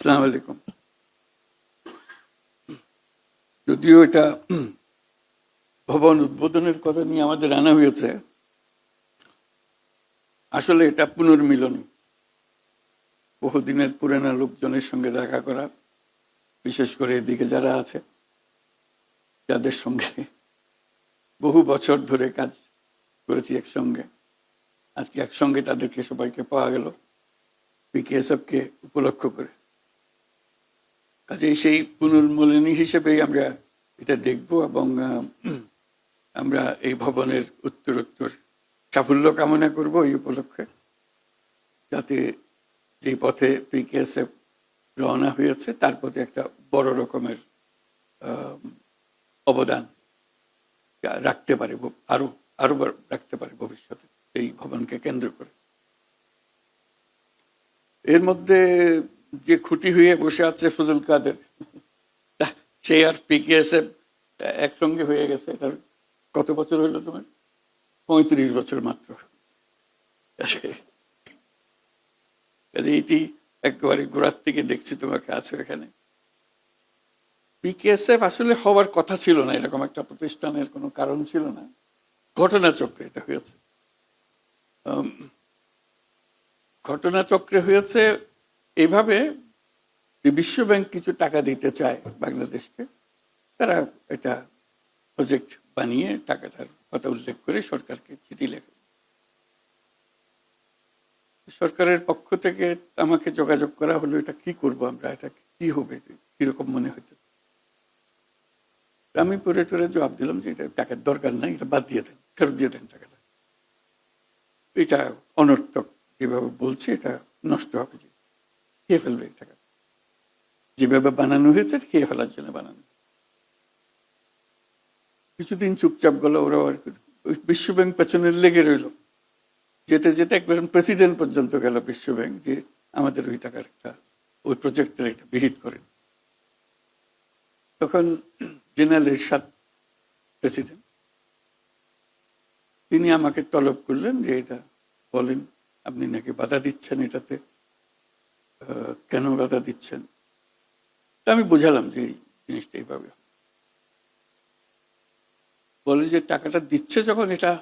আসসালামু আলাইকুম। যদিও এটা ভবন উদ্বোধনের কথা নিয়ে আমাদের আনা হয়েছে, আসলে এটা পুনর্মিলন। বহুদিনের পুরানা লোকজনের সঙ্গে দেখা করা, বিশেষ করে এদিকে যারা আছে, যাদের সঙ্গে বহু বছর ধরে কাজ করেছি একসঙ্গে, আজকে একসঙ্গে তাদেরকে সবাইকে পাওয়া গেল, বিকেএসএফকে উপলক্ষ করে। কাজেই সেই পুনর্মূলনী হিসেবেই আমরা এটা দেখব এবং আমরা এই ভবনের উত্তরোত্তর সাফল্য কামনা করব এই উপলক্ষে, যাতে যে পথে পিকেএসএফ রওনা হয়েছে, তার প্রতি একটা বড় রকমের অবদান রাখতে পারে, আরও আরও রাখতে পারে ভবিষ্যতে এই ভবনকে কেন্দ্র করে। এর মধ্যে যে খুঁটি হয়ে বসে আছে ফজল কাদের, সে আর পিকেএসএফ একসঙ্গে হয়ে গেছে। এটার কত বছর হইল তোমার? পঁয়ত্রিশ বছর মাত্র। কাজে এটি একেবারে গোড়ার থেকে দেখছি তোমাকে আছো এখানে। পিকেএসএফ আসলে হওয়ার কথা ছিল না, এরকম একটা প্রতিষ্ঠানের কোনো কারণ ছিল না। ঘটনাচক্রে এটা হয়েছে। ঘটনাচক্রে হয়েছে এভাবে যে বিশ্বব্যাংক কিছু টাকা দিতে চায় বাংলাদেশকে, তারা এটা প্রজেক্ট বানিয়ে টাকাটার কথা উল্লেখ করে সরকারকে চিঠি লেখে। সরকারের পক্ষ থেকে আমাকে যোগাযোগ করা হলো, এটা কি করব আমরা, এটা কি হবে, কীরকম মনে হইতেছে? আমি পরে টরে জবাব দিলাম যে এটা টাকার দরকার নাই, এটা বাদ দিয়ে দেন, ফেরত দিয়ে দেন টাকাটা। এটা অনর্থক যেভাবে বলছে, এটা নষ্ট হবে খেয়ে ফেলবে যেভাবে বানানো হয়েছে, খেয়ে ফেলার জন্য বানানো। কিছুদিন চুপচাপ গেল, ওরা আর বিশ্বব্যাংক পেছনে লেগে রইল। যেটা যেটা একবার প্রেসিডেন্ট পর্যন্ত গেল বিশ্বব্যাংক, যে আমাদের ওই টাকার একটা, ওই প্রজেক্টের একটা বিহিত করেন। তখন জেনারেল এরশাদ প্রেসিডেন্ট, তিনি আমাকে তলব করলেন যে এটা বলেন, আপনি নাকি বাধা দিচ্ছেন এটাতে। কেন বাধা দিচ্ছেন? আমি বুঝালাম যে এই জিনিসটা এইভাবে। বলে যে টাকাটা দিচ্ছে যখন এটা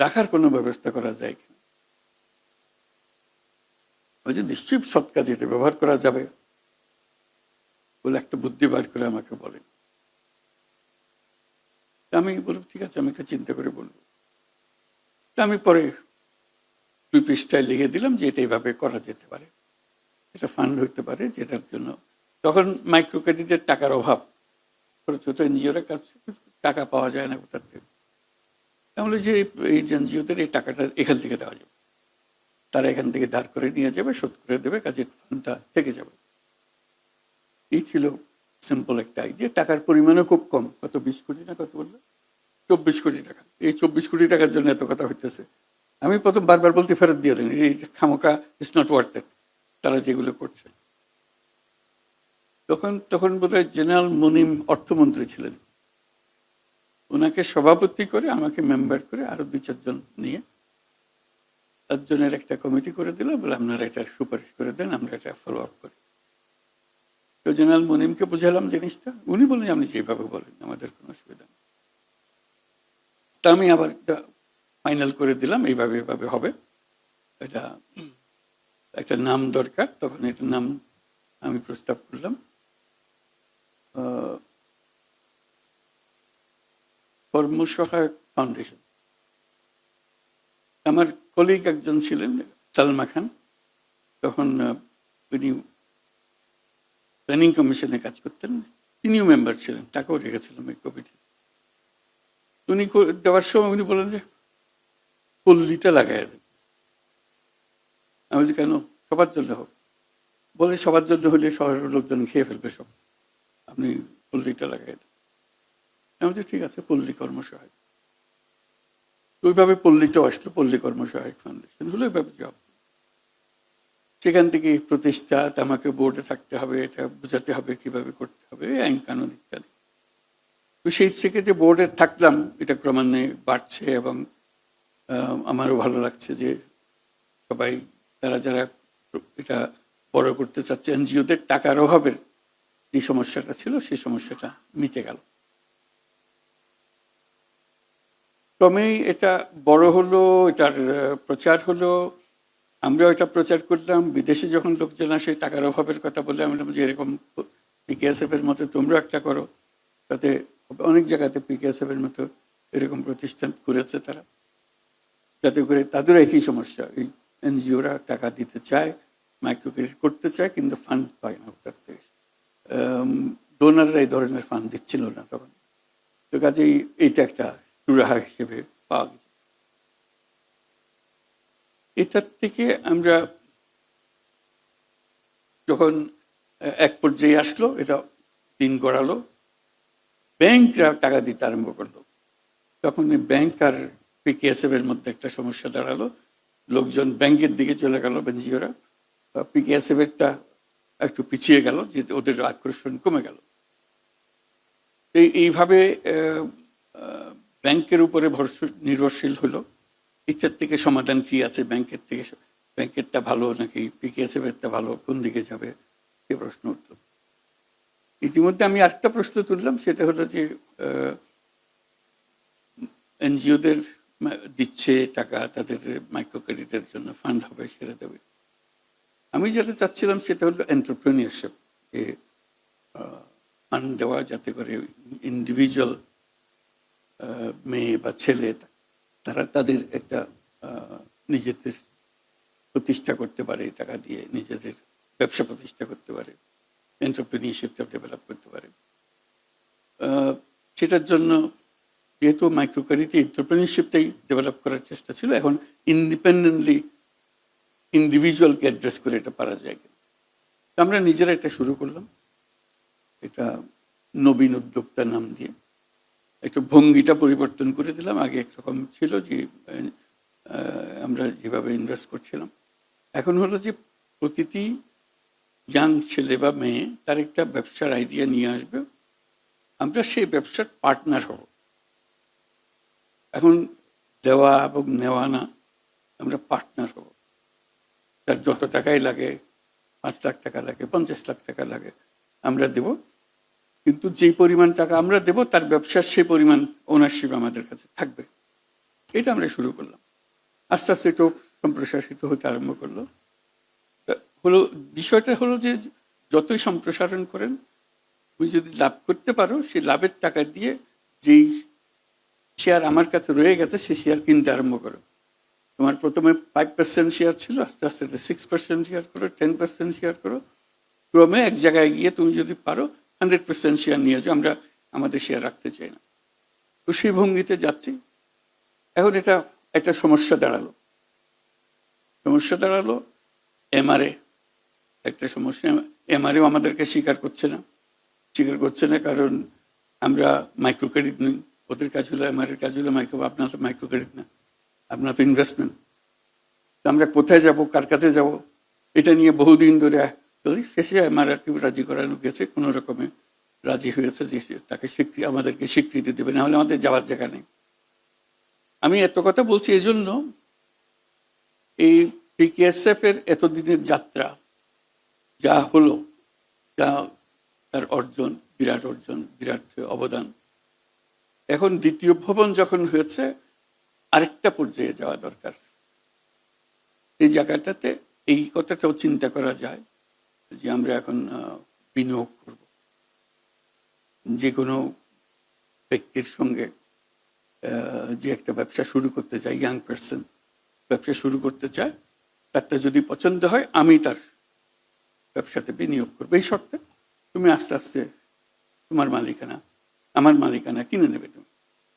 রাখার কোনো ব্যবস্থা করা যায় কিনা? যে নিশ্চয়ই সৎ কাজে এটা ব্যবহার করা যাবে। বলে একটা বুদ্ধি বার করে আমাকে বলেন আমি বললাম, ঠিক আছে, আমি একটা চিন্তা করে বলব। তা আমি পরে দুই পৃষ্ঠায় লিখে দিলাম যে এটা এইভাবে করা যেতে পারে। এটা ফান্ড হইতে পারে যেটার জন্য। তখন মাইক্রো ক্রেডিটের টাকার অভাব। ছোট এনজিওরা কাছে টাকা পাওয়া যায় না কোথার থেকে। তাহলে যে এই এনজিওদের এই টাকাটা এখান থেকে দেওয়া যাবে। তারা এখান থেকে ধার করে নিয়ে যাবে, শোধ করে দেবে, কাজে ফান্ডটা থেকে যাবে। এই ছিল সিম্পল একটা আইডিয়া টাকার পরিমাণও খুব কম। কত বিশ কোটি না কত বলল? চব্বিশ কোটি টাকা। এই চব্বিশ কোটি টাকার জন্য এত কথা হইতেছে। আমি প্রথম বারবার বলতে ফেরত দিয়ে দেন, এই খামোকা ইটস নট ওয়ার্থ তারা যেগুলো করছে। তখন তখন বোধহয় জেনারেল মুনিম অর্থমন্ত্রী ছিলেন। ওনাকে সভাপতি করে, আমাকে মেম্বার করে আরও দুই চারজন নিয়ে চারজনের একটা কমিটি করে দিল, বলে আপনারা এটা সুপারিশ করে দেন, আমরা এটা ফলো আপ করি। তো জেনারেল মুনিমকে বুঝালাম জিনিসটা। উনি বললেন, আপনি যেভাবে বলেন, আমাদের কোনো অসুবিধা নেই। তা আমি আবার ফাইনাল করে দিলাম, এইভাবে এভাবে হবে। এটা একটা নাম দরকার, তখন এটা নাম আমি প্রস্তাব করলাম। কর্মসহায়ক ফাউন্ডেশন। আমার কলিগ একজন ছিলেন, সালমা খান। তখন উনি প্ল্যানিং কমিশনে কাজ করতেন। তিনিও মেম্বার ছিলেন, তাকেও রেখেছিলাম এই কমিটি। উনি দেওয়ার সময় উনি বলেন যে পল্লীটা লাগাই আমি বলছি, কেন? সবার জন্য হোক। বলে সবার জন্য হলে শহরের লোকজন খেয়ে ফেলবে সব। আপনি পল্লীটা লাগাই দেন। আমি ঠিক আছে পল্লী কর্মসহায়ক। ওইভাবে পল্লীটাও আসলো পল্লী কর্মসহায়ক ফাউন্ডেশন হলো ওইভাবে জব। সেখান থেকে প্রতিষ্ঠা আমাকে বোর্ডে থাকতে হবে, এটা বোঝাতে হবে, কীভাবে করতে হবে আইন কানুন ইত্যাদি। তো সেই থেকে যে বোর্ডে থাকলাম, এটা ক্রমান্বয়ে বাড়ছে এবং আমারও ভালো লাগছে যে সবাই, তারা যারা এটা বড় করতে চাচ্ছে এনজিওদের টাকার অভাবের যে সমস্যাটা ছিল, সেই সমস্যাটা মিটে গেল। ক্রমেই এটা বড় হলো, এটার প্রচার হলো। আমরা এটা প্রচার করলাম। বিদেশে যখন লোকজন আসে টাকার অভাবের কথা বলে আমরা যে, এরকম পিকেএসএফ এর মতো তোমরা একটা করো। তাতে অনেক জায়গাতে পিকেএসএফ এর মতো এরকম প্রতিষ্ঠান করেছে তারা। যাতে করে তাদেরও একই সমস্যা, এই এনজিওরা টাকা দিতে চায় মাইক্রো ক্রেডিট করতে চায়, কিন্তু ফান্ড পায় না তার থেকে। ডোনাররা এই ধরনের ফান্ড দিচ্ছিল না তখন। তো কাজেই এইটা একটা সুরাহা হিসেবে পাওয়া গেছে। এটার থেকে আমরা যখন এক পর্যায়ে আসলো, এটা দিন গড়ালো, ব্যাংকরা টাকা দিতে আরম্ভ করল। তখন ব্যাংক আর পিকেএসএফ এর মধ্যে একটা সমস্যা দাঁড়াল। লোকজন ব্যাংকের দিকে চলে গেল বেঞ্জিওরা পিকেএসএফ এরটা একটু পিছিয়ে গেল যে ওদের আকর্ষণ কমে গেল। এই, এইভাবে ব্যাংকের উপরে ভরসা, নির্ভরশীল হলো। ইচ্ছার থেকে সমাধান কি আছে ব্যাংকের থেকে? ব্যাংকেরটা ভালো নাকি পিকেএসএফ এরটা ভালো? কোন দিকে যাবে? সে প্রশ্ন উঠল। ইতিমধ্যে আমি আরেকটা প্রশ্ন তুললাম, সেটা হলো যে এনজিওদের দিচ্ছে টাকা তাদের মাইক্রো ক্রেডিটের জন্য ফান্ড হবে, সেটা দেবে। আমি যেটা চাচ্ছিলাম সেটা হলো এন্টারপ্রেনিয়ারশিপ যে ফান্ড দেওয়া যাতে করে ইন্ডিভিজুয়াল মেয়ে বা ছেলে তারা তাদের একটা নিজেদের প্রতিষ্ঠা করতে পারে, টাকা দিয়ে নিজেদের ব্যবসা প্রতিষ্ঠা করতে পারে এন্টারপ্রেনিয়ারশিপটা ডেভেলপ করতে পারে। সেটার জন্য যেহেতু মাইক্রো ক্রেডিট এন্টারপ্রেনিয়ারশিপটাই ডেভেলপ করার চেষ্টা ছিল, এখন ইন্ডিপেন্ডেন্টলি ইন্ডিভিজুয়ালকে অ্যাড্রেস করে এটা পারা যায়। আমরা নিজেরা এটা শুরু করলাম। এটা নবীন উদ্যোক্তা নাম দিয়ে একটু ভঙ্গিটা পরিবর্তন করে দিলাম। আগে একরকম ছিল যে আমরা যেভাবে ইনভেস্ট করছিলাম। এখন হলো যে প্রতিটি ইয়াং ছেলে বা মেয়ে তার একটা ব্যবসার আইডিয়া নিয়ে আসবে। আমরা সেই ব্যবসার পার্টনার হব। এখন দেওয়া এবং নেওয়া না, আমরা পার্টনার হব। তার যত টাকাই লাগে, পাঁচ লাখ টাকা লাগে, পঞ্চাশ লাখ টাকা লাগে, আমরা দেব। কিন্তু যেই পরিমাণ টাকা আমরা দেব, তার ব্যবসার সেই পরিমাণ ওনারশিপ আমাদের কাছে থাকবে। এটা আমরা শুরু করলাম। আস্তে আস্তে এটাও সম্প্রসারিত হতে আরম্ভ করল। হলো, বিষয়টা হলো যে যতই সম্প্রসারণ করেন, তুমি যদি লাভ করতে পারো, সেই লাভের টাকা দিয়ে যেই শেয়ার আমার কাছে রয়ে গেছে সেই শেয়ার কিনতে আরম্ভ করো। তোমার প্রথমে ফাইভ পার্সেন্ট শেয়ার ছিল, আস্তে আস্তে সিক্স পার্সেন্ট শেয়ার করো টেন পার্সেন্ট শেয়ার করো। ক্রমে এক জায়গায় গিয়ে তুমি যদি পারো হান্ড্রেড পার্সেন্ট শেয়ার নিয়ে যাও, আমরা আমাদের শেয়ার রাখতে চাই না। তো সেই ভঙ্গিতে যাচ্ছি। এখন এটা, একটা সমস্যা দাঁড়াল। সমস্যা দাঁড়াল এমআরএ একটা সমস্যা এমআরএও আমাদেরকে স্বীকার করছে না। স্বীকার করছে না কারণ আমরা মাইক্রো ক্রেডিট নই। ওদের কাজ হলো এমআরএর কাজ হলো, মাইক্রো, আপনার তো মাইক্রো ক্রেডিট না, আপনার তো ইনভেস্টমেন্ট আমরা কোথায় যাব, কার কাছে যাব, এটা নিয়ে বহুদিন ধরে চলি শেষে আমার রাজি করানো গেছে, কোনো রকমে রাজি হয়েছে যে তাকে স্বীকৃতি আমাদেরকে স্বীকৃতি দেবে, না হলে আমাদের যাওয়ার জায়গা নেই। আমি এত কথা বলছি এই জন্য এই পিকেএসএফ এর এতদিনের যাত্রা, যা হলো, যা তার অর্জন, বিরাট অর্জন, বিরাট অবদান এখন দ্বিতীয় ভবন যখন হয়েছে, আরেকটা পর্যায়ে যাওয়া দরকার। এই জায়গাটাতে এই কথাটাও চিন্তা করা যায় যে আমরা এখন বিনিয়োগ করব। যে কোনো ব্যক্তির সঙ্গে যে একটা ব্যবসা শুরু করতে চায় ইয়াং পার্সন ব্যবসা শুরু করতে চায়, তারটা যদি পছন্দ হয়, আমি তার ব্যবসাতে বিনিয়োগ করব। এই শর্তে তুমি আস্তে আস্তে তোমার মালিকানা আমার মালিকানা কিনে নেবে তুমি।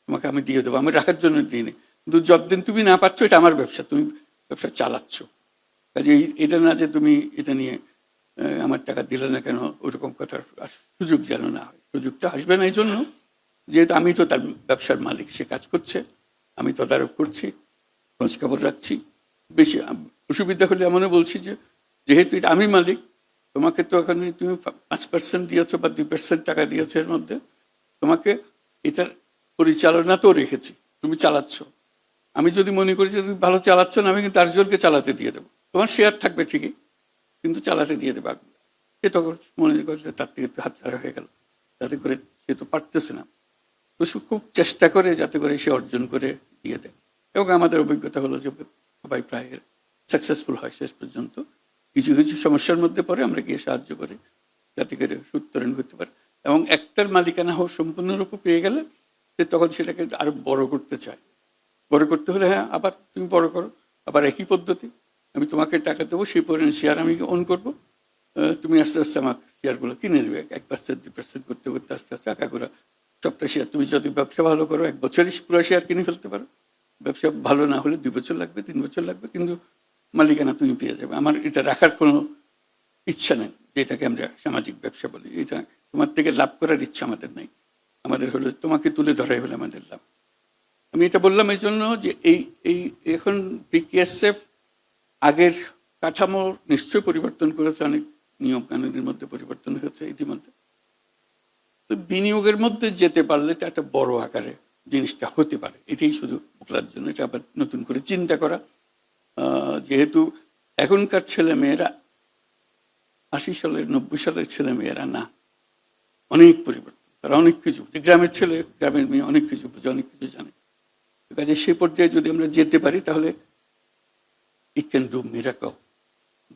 তোমাকে আমি দিয়ে দেবো, আমি রাখার জন্য দিয়ে নিই। কিন্তু যতদিন তুমি না পাচ্ছ, এটা আমার ব্যবসা, তুমি ব্যবসা চালাচ্ছ। কাজে এটা না যে তুমি এটা নিয়ে আমার টাকা দিলে না কেন, ওরকম কথার সুযোগ যেন না হয়। সুযোগটা আসবে না এই জন্য যেহেতু আমি তো তার ব্যবসার মালিক, সে কাজ করছে, আমি তদারক করছি, খোঁজ খবর রাখছি। বেশি অসুবিধা হলে এমনও বলছি যে, যেহেতু এটা আমি মালিক, তোমাকে তো এখানে তুমি পাঁচ পার্সেন্ট দিয়েছ বা দুই পার্সেন্ট টাকা দিয়েছ এর মধ্যে তোমাকে এটার পরিচালনা তো রেখেছি। তুমি চালাচ্ছ। আমি যদি মনে করি যে তুমি ভালো চালাচ্ছ না, আমি কিন্তু আরেকজনকে চালাতে দিয়ে দেবো। তোমার শেয়ার থাকবে ঠিকই, কিন্তু চালাতে দিয়ে দেবে আগুন। সে তখন মনে করলে তার থেকে একটু হাতছাড়া হয়ে গেল। যাতে করে সে তো পারতেছে না। তো সে খুব চেষ্টা করে যাতে করে সে অর্জন করে দিয়ে দেয়। এবং আমাদের অভিজ্ঞতা হলো যে সবাই প্রায় সাকসেসফুল হয় শেষ পর্যন্ত। কিছু কিছু সমস্যার মধ্যে পরে আমরা গিয়ে সাহায্য করি। যাতে করে উত্তরণ করতে পারে। এবং একটার মালিকানা হোক সম্পূর্ণরূপে পেয়ে গেলে সে তখন সেটাকে আরও বড় করতে চায়। বড় করতে হলে হ্যাঁ আবার তুমি বড় করো, আবার একই পদ্ধতি। আমি তোমাকে টাকা দেবো, সেই পরিমাণ শেয়ার আমি অন করব। তুমি আস্তে আস্তে আমাকে শেয়ারগুলো কিনে নেবে। এক পার্সেন্ট দুই পার্সেন্ট করতে করতে আস্তে আস্তে আঁকা করে সবটা শেয়ার তুমি যদি ব্যবসা ভালো করো, এক বছরই পুরো শেয়ার কিনে ফেলতে পারো। ব্যবসা ভালো না হলে দুই বছর লাগবে, তিন বছর লাগবে, কিন্তু মালিকানা তুমি পেয়ে যাবে। আমার এটা রাখার কোনো ইচ্ছা নেই, যেটাকে আমরা সামাজিক ব্যবসা বলি। এটা তোমার থেকে লাভ করার ইচ্ছা আমাদের নাই। আমাদের হলো তোমাকে তুলে ধরাই হলে আমাদের লাভ। আমি এটা বললাম এই জন্য যে এই এই এখন বিকেএসএফ আগের কাঠামো নিশ্চয় পরিবর্তন করেছে, অনেক নিয়ম কানুনের মধ্যে পরিবর্তন হয়েছে ইতিমধ্যে। তো বিনিয়োগের মধ্যে যেতে পারলে এটা একটা বড় আকারে জিনিসটা হতে পারে। এটাই শুধু বলার জন্য, এটা আবার নতুন করে চিন্তা করা। যেহেতু এখনকার ছেলে মেয়েরা আশি সালের, নব্বই সালের ছেলে মেয়েরা না। অনেক পরিবর্তন তারা অনেক কিছু গ্রামের ছেলে, গ্রামের মেয়ে অনেক কিছু বুঝে, অনেক কিছু জানে। কাজে সেই পর্যায়ে যদি আমরা যেতে পারি, তাহলে ইট ক্যান ডু মিরাকল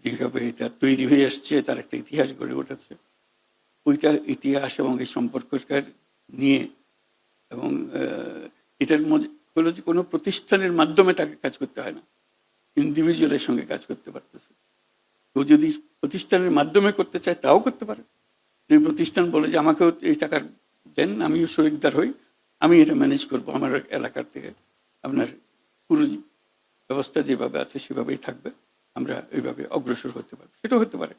যেভাবে এটা তৈরি হয়ে আসছে, তার একটা ইতিহাস গড়ে উঠেছে। ওইটা ইতিহাস এবং এই সম্পর্ককে নিয়ে এবং এটার মধ্যে হলো যে কোনো প্রতিষ্ঠানের মাধ্যমে তাকে কাজ করতে হয় না। ইন্ডিভিজুয়ালের সঙ্গে কাজ করতে পারতেছে। কেউ যদি প্রতিষ্ঠানের মাধ্যমে করতে চায়, তাও করতে পারে। যে প্রতিষ্ঠান বলে যে আমাকেও এই টাকা দেন, আমিও শরিকদার হই, আমি এটা ম্যানেজ করব আমার এলাকার থেকে। আপনার পুরো ব্যবস্থা যেভাবে আছে সেভাবেই থাকবে, আমরা এইভাবে অগ্রসর হতে পারব। সেটাও হতে পারে।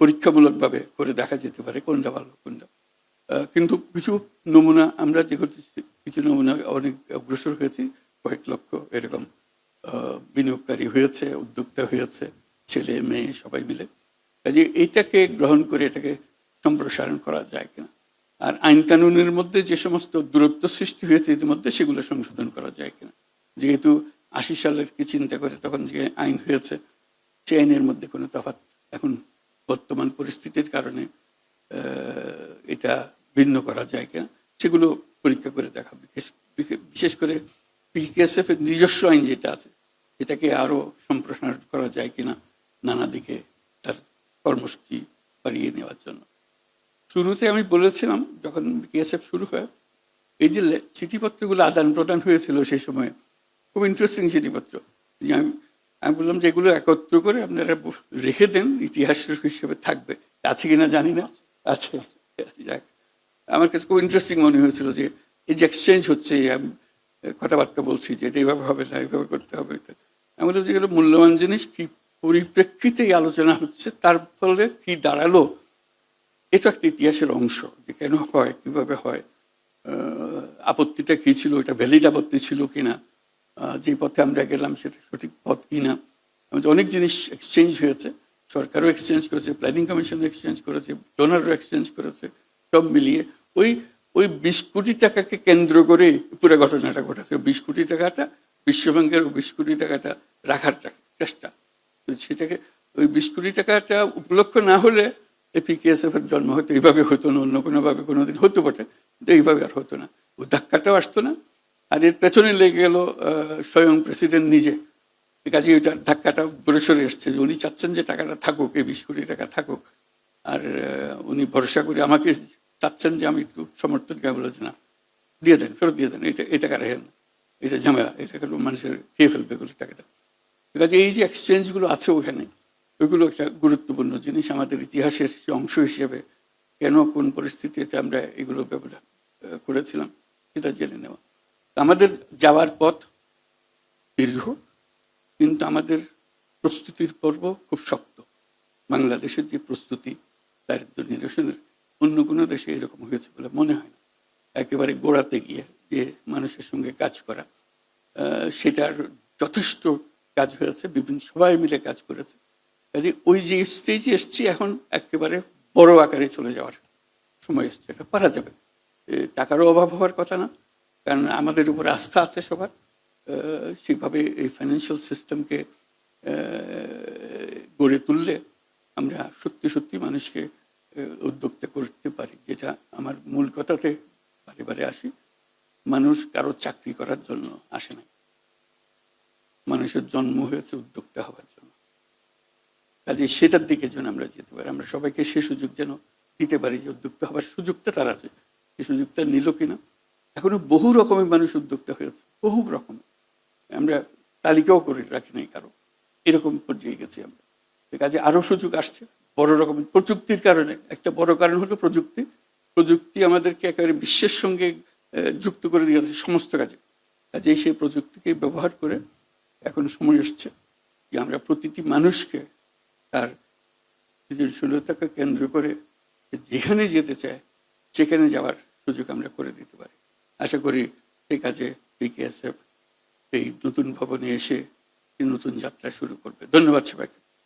পরীক্ষামূলকভাবে করে দেখা যেতে পারে, কোনটা ভালো, কোনটা। কিন্তু কিছু নমুনা, আমরা যে করতেছি কিছু নমুনা অনেক অগ্রসর হয়েছি, কয়েক লক্ষ এরকম বিনিয়োগকারী হয়েছে, উদ্যোক্তা হয়েছে, ছেলে, মেয়ে, সবাই মিলে। কাজে এইটাকে গ্রহণ করে এটাকে সম্প্রসারণ করা যায় কিনা। আর আইন কানুনের মধ্যে যে সমস্ত দূরত্ব সৃষ্টি হয়েছে ইতিমধ্যে সেগুলো সংশোধন করা যায় কিনা। যেহেতু আশি সালের কি চিন্তা করে তখন যে আইন হয়েছে, সে আইনের মধ্যে কোনো তফাৎ এখন বর্তমান পরিস্থিতির কারণে এটা ভিন্ন করা যায় কিনা, সেগুলো পরীক্ষা করে দেখা বিশেষ- করে পিকেএসএফ এর নিজস্ব আইন যেটা আছে, এটাকে আরও সম্প্রসারণ করা যায় কিনা, নানা দিকে তার কর্মসূচি বাড়িয়ে নেওয়ার জন্য। শুরুতে আমি বলেছিলাম, যখন বিএসএফ শুরু হয়, এই যে চিঠিপত্রগুলো আদান প্রদান হয়েছিল সেই সময়, খুব ইন্টারেস্টিং চিঠিপত্র। যে আমি আমি বললাম যে এগুলো একত্র করে আপনারা রেখে দেন, ইতিহাস হিসেবে থাকবে। আছে কিনা জানি না। আছে যাক। আমার কাছে খুব ইন্টারেস্টিং মনে হয়েছিল যে এই যে এক্সচেঞ্জ হচ্ছে, আমি কথাবার্তা বলছি যে এটা এইভাবে হবে না এইভাবে করতে হবে। আমি বললাম যে এগুলো মূল্যবান জিনিস, কি পরিপ্রেক্ষিতে আলোচনা হচ্ছে, তার ফলে কি দাঁড়াল এটা একটা ইতিহাসের অংশ যে কেন হয়, কীভাবে হয় আপত্তিটা কী ছিল, এটা ভ্যালিড আপত্তি ছিল কিনা যে পথে আমরা গেলাম সেটা সঠিক পথ কিনা। অনেক জিনিস এক্সচেঞ্জ হয়েছে, সরকারও এক্সচেঞ্জ করেছে প্ল্যানিং কমিশন এক্সচেঞ্জ করেছে ডোনারও এক্সচেঞ্জ করেছে, সব মিলিয়ে। ওই ওই বিশ কোটি টাকাকে কেন্দ্র করে পুরো ঘটনাটা ঘটেছে। বিশ কোটি টাকাটা বিশ্বব্যাংকের বিশ কোটি টাকাটা রাখার চেষ্টা। তো সেটাকে, ওই বিশ কোটি টাকাটা উপলক্ষ না হলে এপিকেএসএফ এর জন্ম হয়তো এইভাবে হতো না, অন্য কোনোভাবে কোনোদিন হতে বটে কিন্তু এইভাবে আর হতো না। ও ধাক্কাটাও আসতো না, আর এর পেছনে লেগে গেল স্বয়ং প্রেসিডেন্ট নিজে। কাজে ওইটার ধাক্কাটা সরে এসছে যে উনি চাচ্ছেন যে টাকাটা থাকুক, এই বিশ কোটি টাকা থাকুক। আর উনি ভরসা করে আমাকে চাচ্ছেন যে আমি একটু সমর্থন করে বলেছি না, দিয়ে দেন, ফেরত দিয়ে দেন, এটা এই টাকা রেখেন এটা ঝামেলা, এটা মানুষের খেয়ে ফেলবে টাকাটা। কাজে এই যে এক্সচেঞ্জগুলো আছে ওখানে ওইগুলো একটা গুরুত্বপূর্ণ জিনিস আমাদের ইতিহাসের অংশ হিসেবে কেন কোন পরিস্থিতিতে আমরা এগুলো ব্যবহার করেছিলাম সেটা জেনে নেওয়া। আমাদের যাওয়ার পথ দীর্ঘ, কিন্তু আমাদের প্রস্তুতির পর্ব খুব শক্ত। বাংলাদেশের যে প্রস্তুতি দারিদ্র নিরসনের অন্য কোনো দেশে এরকম হয়েছে বলে মনে হয় না। একেবারে গোড়াতে গিয়ে যে মানুষের সঙ্গে কাজ করা সেটার যথেষ্ট কাজ হয়েছে, বিভিন্ন সবাই মিলে কাজ করেছে। কাজে ওই যে স্টেজে এসছি, এখন একেবারে বড় আকারে চলে যাওয়ার সময় এসছে। এটা পারা যাবে। টাকারও অভাব হওয়ার কথা না, কারণ আমাদের উপর আস্থা আছে সবার। সেভাবে এই ফাইন্যান্সিয়াল সিস্টেমকে গড়ে তুললে আমরা সত্যি সত্যি মানুষকে উদ্যোক্তা করতে পারি, যেটা আমার মূল কথাতে বারে বারে আসি। মানুষ কারও চাকরি করার জন্য আসে না। মানুষের জন্ম হয়েছে উদ্যোক্তা হওয়ার জন্য। কাজে সেটার দিকে যেন আমরা যেতে পারি। আমরা সবাইকে সে সুযোগ যেন দিতে পারি যে উদ্যোক্তা হবার সুযোগটা তার আছে। সেই সুযোগটা নিল কিনা? এখনও বহু রকমের মানুষ উদ্যোক্তা হয়েছে বহু রকম আমরা তালিকাও করে রাখি নাই কারও। এরকম পর্যায়ে গেছি আমরা। কাজে আরও সুযোগ আসছে, বড় রকম প্রযুক্তির কারণে। একটা বড় কারণ হলো প্রযুক্তি। প্রযুক্তি আমাদেরকে একেবারে বিশ্বের সঙ্গে যুক্ত করে দিয়েছে সমস্ত কাজে। কাজেই সেই প্রযুক্তিকে ব্যবহার করে এখন সময় এসছে যে আমরা প্রতিটি মানুষকে তার সৃজনশীলতাকে কেন্দ্র করে যেখানে যেতে চায়, সেখানে যাওয়ার সুযোগ আমরা করে দিতে পারি। আশা করি সেই কাজে বিকেএসএফ এই নতুন ভবনে এসে নতুন যাত্রা শুরু করবে। ধন্যবাদ সবাইকে।